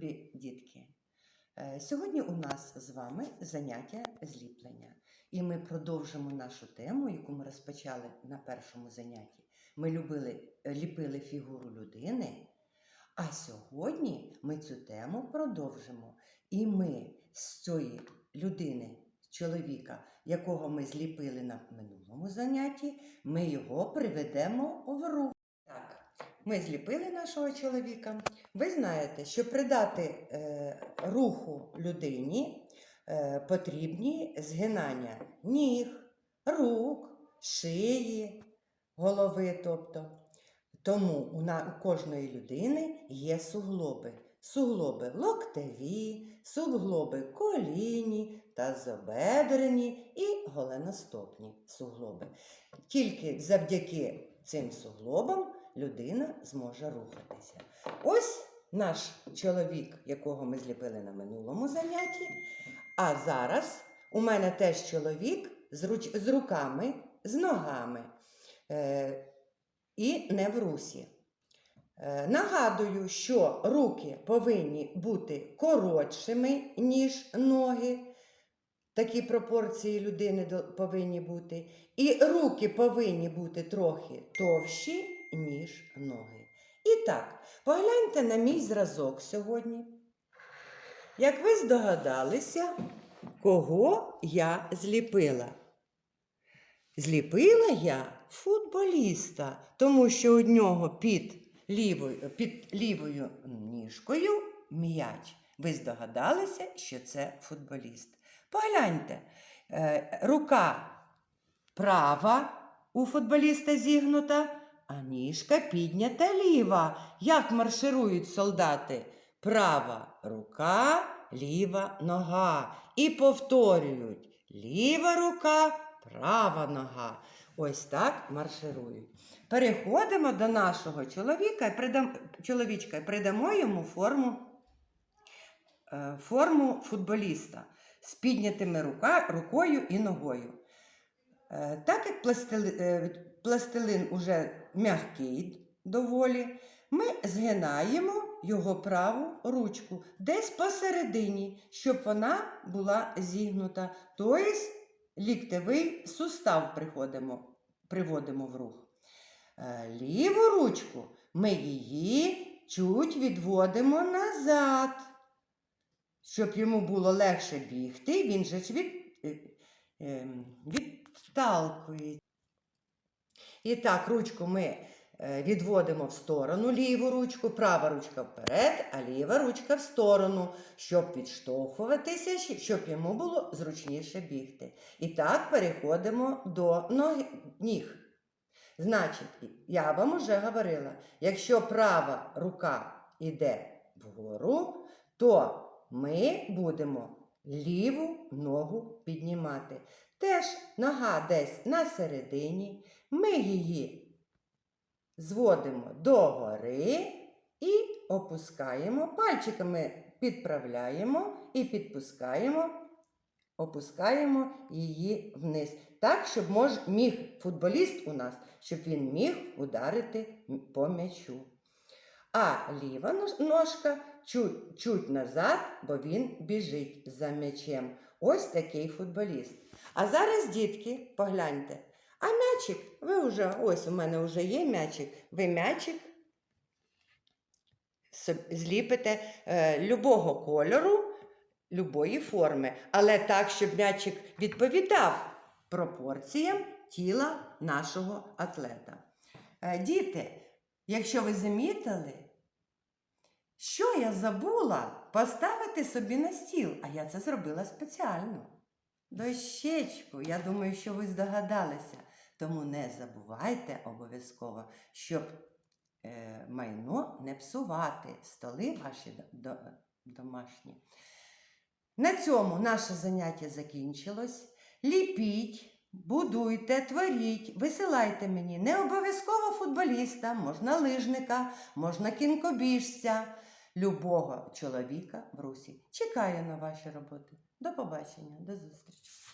любі дітки! Е, Сьогодні у нас з вами заняття зліплення. І ми продовжимо нашу тему, яку ми розпочали на першому занятті. Ми любили, е, ліпили фігуру людини. А сьогодні ми цю тему продовжимо. І ми з цієї людини, чоловіка, якого ми зліпили на минулому занятті, ми його приведемо в рух. Ми зліпили нашого чоловіка. Ви знаєте, щоб придати е, руху людині е, потрібні згинання ніг, рук, шиї, голови. тобто. Тому у, кожної людини є суглоби. Суглоби локтеві, суглоби колінні, тазобедрені і голеностопні суглоби. Тільки завдяки цим суглобам людина зможе рухатися. Ось наш чоловік, якого ми зліпили на минулому занятті. А зараз у мене теж чоловік з, руч... з руками, з ногами е... і не в русі. Е, Нагадую, що руки повинні бути коротшими, ніж ноги. Такі пропорції людини повинні бути. І руки повинні бути трохи товщі, ніж ноги. І так, погляньте на мій зразок сьогодні. Як ви здогадалися, кого я зліпила? Зліпила я футболіста, тому що у нього під лівою, під лівою ніжкою м'яч. Ви здогадалися, що це футболіст. Погляньте, е, рука права у футболіста зігнута, а ніжка піднята ліва. Як марширують солдати? Права рука, ліва нога. І повторюють: ліва рука, права нога. Ось так марширують. Переходимо до нашого чоловіка придам, чоловічка і придамо йому форму, е, форму футболіста з піднятими рука, рукою і ногою. Е, Так як пластили, е, пластилин уже м'який доволі, ми згинаємо його праву ручку десь посередині, щоб вона була зігнута. Тобто ліктевий сустав приходимо, приводимо в рух. Е, Ліву ручку ми її чуть відводимо назад, щоб йому було легше бігти, він же від, е, ем, відталкує. І так, ручку ми е, відводимо в сторону ліву ручку, права ручка вперед, а ліва ручка в сторону, щоб відштовхуватися, щ- щоб йому було зручніше бігти. І так переходимо до ніг. Значить, я вам уже говорила, якщо права рука йде вгору, то ми будемо ліву ногу піднімати. Теж нога десь на середині, ми її зводимо догори і опускаємо. Пальчиками підправляємо і підпускаємо, опускаємо її вниз. Так, щоб мож, міг футболіст у нас, щоб він міг ударити по м'ячу. А ліва ножка чуть, чуть назад, бо він біжить за м'ячем. Ось такий футболіст. А зараз, дітки, погляньте. А м'ячик, ви вже, ось у мене вже є м'ячик. Ви м'ячик зліпите е, любого кольору, любої форми, але так, щоб м'ячик відповідав пропорціям тіла нашого атлета. Е, Діти, якщо ви замітили, що я забула поставити собі на стіл, а я це зробила спеціально. Дощечку, я думаю, що ви здогадалися. Тому не забувайте обов'язково, щоб е, майно не псувати, столи ваші до- до- домашні. На цьому наше заняття закінчилось. Ліпіть, будуйте, творіть, висилайте мені не обов'язково футболіста, можна лижника, можна кінкобіжця, любого чоловіка в русі. Чекаю на ваші роботи. До побачення, до зустрічі.